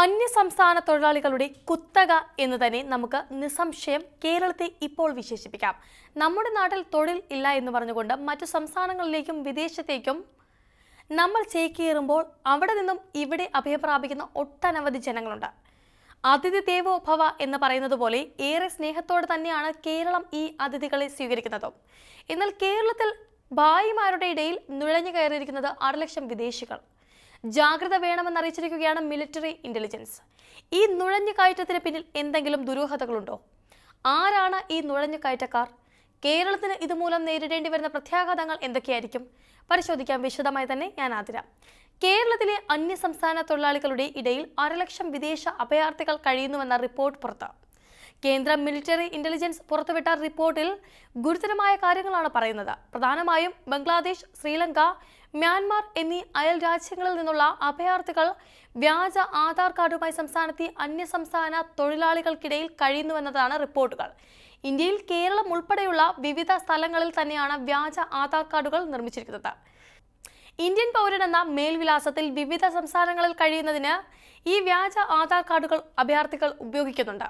അന്യ സംസ്ഥാന തൊഴിലാളികളുടെ കുത്തക എന്ന് തന്നെ നമുക്ക് നിസ്സംശയം കേരളത്തെ ഇപ്പോൾ വിശേഷിപ്പിക്കാം. നമ്മുടെ നാട്ടിൽ തൊഴിൽ ഇല്ല എന്ന് പറഞ്ഞുകൊണ്ട് മറ്റു സംസ്ഥാനങ്ങളിലേക്കും വിദേശത്തേക്കും നമ്മൾ ചേക്കേറുമ്പോൾ അവിടെ നിന്നും ഇവിടെ അഭയപ്രാപിക്കുന്ന ഒട്ടനവധി ജനങ്ങളുണ്ട്. അതിഥി ദേവോ ഭവ എന്ന് പറയുന്നത് പോലെ ഏറെ സ്നേഹത്തോടെ തന്നെയാണ് കേരളം ഈ അതിഥികളെ സ്വീകരിക്കുന്നതും. എന്നാൽ കേരളത്തിൽ ഭായിമാരുടെ ഇടയിൽ നുഴഞ്ഞു കയറിയിരിക്കുന്നത് ആറ് ലക്ഷം വിദേശികൾ. ജാഗ്രത വേണമെന്ന് അറിയിച്ചിരിക്കുകയാണ് മിലിറ്ററി ഇന്റലിജൻസ് ഈ നുഴഞ്ഞു കയറ്റത്തിന് പിന്നിൽ എന്തെങ്കിലും ദുരൂഹതകളുണ്ടോ? ആരാണ് ഈ നുഴഞ്ഞു കയറ്റക്കാർ? കേരളത്തിന് ഇതുമൂലം നേരിടേണ്ടി വരുന്ന പ്രത്യാഘാതങ്ങൾ എന്തൊക്കെയായിരിക്കും? പരിശോധിക്കാൻ വിശദമായി തന്നെ ഞാൻ ആതിര. കേരളത്തിലെ അന്യ സംസ്ഥാന തൊഴിലാളികളുടെ ഇടയിൽ അരലക്ഷം വിദേശ അഭയാർത്ഥികൾ കഴിയുന്നുവെന്ന റിപ്പോർട്ട് പുറത്ത്. കേന്ദ്ര മിലിറ്ററി ഇന്റലിജൻസ് പുറത്തുവിട്ട റിപ്പോർട്ടിൽ ഗുരുതരമായ കാര്യങ്ങളാണ് പറയുന്നത്. പ്രധാനമായും ബംഗ്ലാദേശ് ശ്രീലങ്ക മ്യാൻമാർ എന്നീ അയൽ രാജ്യങ്ങളിൽ നിന്നുള്ള അഭയാർത്ഥികൾ വ്യാജ ആധാർ കാർഡുമായി സംസ്ഥാനത്തെ അന്യ സംസ്ഥാന തൊഴിലാളികൾക്കിടയിൽ കഴിയുന്നുവെന്നതാണ് റിപ്പോർട്ടുകൾ. ഇന്ത്യയിൽ കേരളം ഉൾപ്പെടെയുള്ള വിവിധ സ്ഥലങ്ങളിൽ തന്നെയാണ് വ്യാജ ആധാർ കാർഡുകൾ നിർമ്മിച്ചിരിക്കുന്നത്. ഇന്ത്യൻ പൗരൻ എന്ന മേൽവിലാസത്തിൽ വിവിധ സംസ്ഥാനങ്ങളിൽ കഴിയുന്നതിന് ഈ വ്യാജ ആധാർ കാർഡുകൾ അഭയാർത്ഥികൾ ഉപയോഗിക്കുന്നുണ്ട്.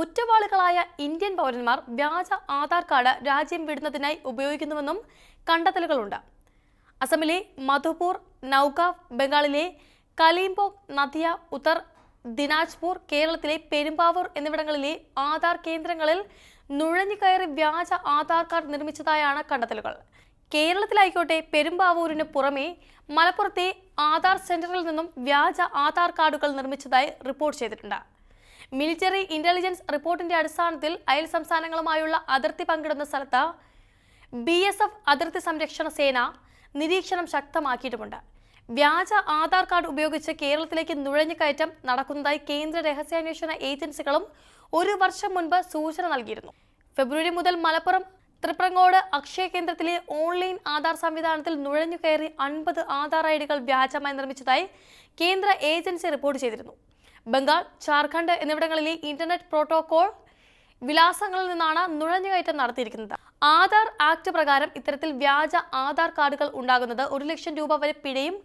കുറ്റവാളികളായ ഇന്ത്യൻ പൗരന്മാർ വ്യാജ ആധാർ കാർഡ് രാജ്യം വിടുന്നതിനായി ഉപയോഗിക്കുന്നുവെന്നും കണ്ടെത്തലുകളുണ്ട്. അസമിലെ മധുപൂർ നൌഗാവ് ബംഗാളിലെ കലീംപോങ് നദിയ ഉത്തർ ദിനാജ്പൂർ കേരളത്തിലെ പെരുമ്പാവൂർ എന്നിവിടങ്ങളിലെ ആധാർ കേന്ദ്രങ്ങളിൽ നുഴഞ്ഞുകയറി വ്യാജ ആധാർ കാർഡ് നിർമ്മിച്ചതായാണ് കണ്ടെത്തലുകൾ. കേരളത്തിലായിക്കോട്ടെ പെരുമ്പാവൂരിന് പുറമെ മലപ്പുറത്തെ ആധാർ സെന്ററിൽ നിന്നും വ്യാജ ആധാർ കാർഡുകൾ നിർമ്മിച്ചതായി റിപ്പോർട്ട് ചെയ്തിട്ടുണ്ട്. മിലിറ്ററി ഇന്റലിജൻസ് റിപ്പോർട്ടിന്റെ അടിസ്ഥാനത്തിൽ അയൽ സംസ്ഥാനങ്ങളുമായുള്ള അതിർത്തി പങ്കിടുന്ന സ്ഥലത്ത് ബി എസ് എഫ് അതിർത്തി സംരക്ഷണ സേന നിരീക്ഷണം ശക്തമാക്കിയിട്ടുമുണ്ട്. വ്യാജ ആധാർ കാർഡ് ഉപയോഗിച്ച് കേരളത്തിലേക്ക് നുഴഞ്ഞുകയറ്റം നടക്കുന്നതായി കേന്ദ്ര രഹസ്യാന്വേഷണ ഏജൻസികളും ഒരു വർഷം മുൻപ് സൂചന നൽകിയിരുന്നു. ഫെബ്രുവരി മുതൽ മലപ്പുറം തൃപ്രങ്ങോട് അക്ഷയ കേന്ദ്രത്തിലെ ഓൺലൈൻ ആധാർ സംവിധാനത്തിൽ നുഴഞ്ഞു കയറി അൻപത് ആധാർ ഐ ഡികൾ വ്യാജമായി നിർമ്മിച്ചതായി കേന്ദ്ര ഏജൻസി റിപ്പോർട്ട് ചെയ്തിരുന്നു. ബംഗാൾ ജാർഖണ്ഡ് എന്നിവിടങ്ങളിലെ ഇന്റർനെറ്റ് പ്രോട്ടോകോൾ വിലാസങ്ങളിൽ നിന്നാണ് നുഴഞ്ഞുകയറ്റം നടത്തിയിരിക്കുന്നത്. ആധാർ ആക്ട് പ്രകാരം ഇത്തരത്തിൽ വ്യാജ ആധാർ കാർഡുകൾ ഉണ്ടാകുന്നത് ഒരു ലക്ഷം രൂപ വരെ പിഴയും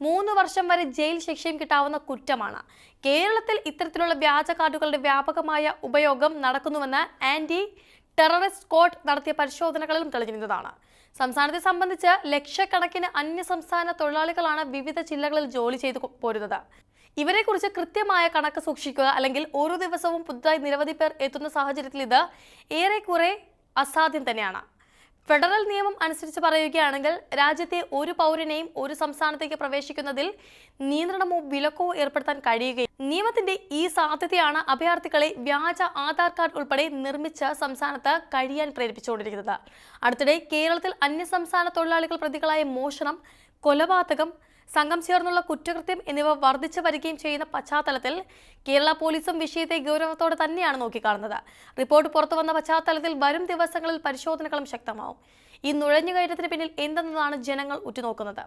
മൂന്ന് വർഷം വരെ ജയിൽ ശിക്ഷയും കിട്ടാവുന്ന കുറ്റമാണ്. കേരളത്തിൽ ഇത്തരത്തിലുള്ള വ്യാജ കാർഡുകളുടെ വ്യാപകമായ ഉപയോഗം നടക്കുന്നുവെന്ന് ആന്റി ടെററിസ്റ്റ് കോർട്ട് നടത്തിയ പരിശോധനകളിലും തെളിഞ്ഞിരുന്നതാണ്. സംസ്ഥാനത്തെ സംബന്ധിച്ച് ലക്ഷക്കണക്കിന് അന്യസംസ്ഥാന തൊഴിലാളികളാണ് വിവിധ ജില്ലകളിൽ ജോലി ചെയ്തു പോരുന്നത്. ഇവരെക്കുറിച്ച് കൃത്യമായ കണക്ക് സൂക്ഷിക്കുക അല്ലെങ്കിൽ ഓരോ ദിവസവും പുതുതായി നിരവധി പേർ എത്തുന്ന സാഹചര്യത്തിൽ ഇത് ഏറെക്കുറെ അസാധ്യം തന്നെയാണ്. ഫെഡറൽ നിയമം അനുസരിച്ച് പറയുകയാണെങ്കിൽ രാജ്യത്തെ ഒരു പൗരനെയും ഒരു സംസ്ഥാനത്തേക്ക് പ്രവേശിക്കുന്നതിൽ നിയന്ത്രണമോ വിലക്കോ ഏർപ്പെടുത്താൻ കഴിയുകയും നിയമത്തിന്റെ ഈ സാധ്യതയാണ് അഭയാർത്ഥികളെ വ്യാജ ആധാർ കാർഡ് ഉൾപ്പെടെ നിർമ്മിച്ച് സംസ്ഥാനത്ത് കഴിയാൻ പ്രേരിപ്പിച്ചുകൊണ്ടിരിക്കുന്നത്. അടുത്തിടെ കേരളത്തിൽ അന്യസംസ്ഥാന തൊഴിലാളികൾ പ്രതികളായ മോഷണം കൊലപാതകം സംഘം ചേർന്നുള്ള കുറ്റകൃത്യം എന്നിവ വർദ്ധിച്ചു വരികയും ചെയ്യുന്ന പശ്ചാത്തലത്തിൽ കേരള പോലീസും വിഷയത്തെ ഗൗരവത്തോടെ തന്നെയാണ് നോക്കിക്കാണുന്നത്. റിപ്പോർട്ട് പുറത്തുവന്ന പശ്ചാത്തലത്തിൽ വരും ദിവസങ്ങളിൽ പരിശോധനകളും ശക്തമാവും. ഈ നുഴഞ്ഞുകയറ്റത്തിന് പിന്നിൽ എന്തെന്നതാണ് ജനങ്ങൾ ഉറ്റുനോക്കുന്നത്?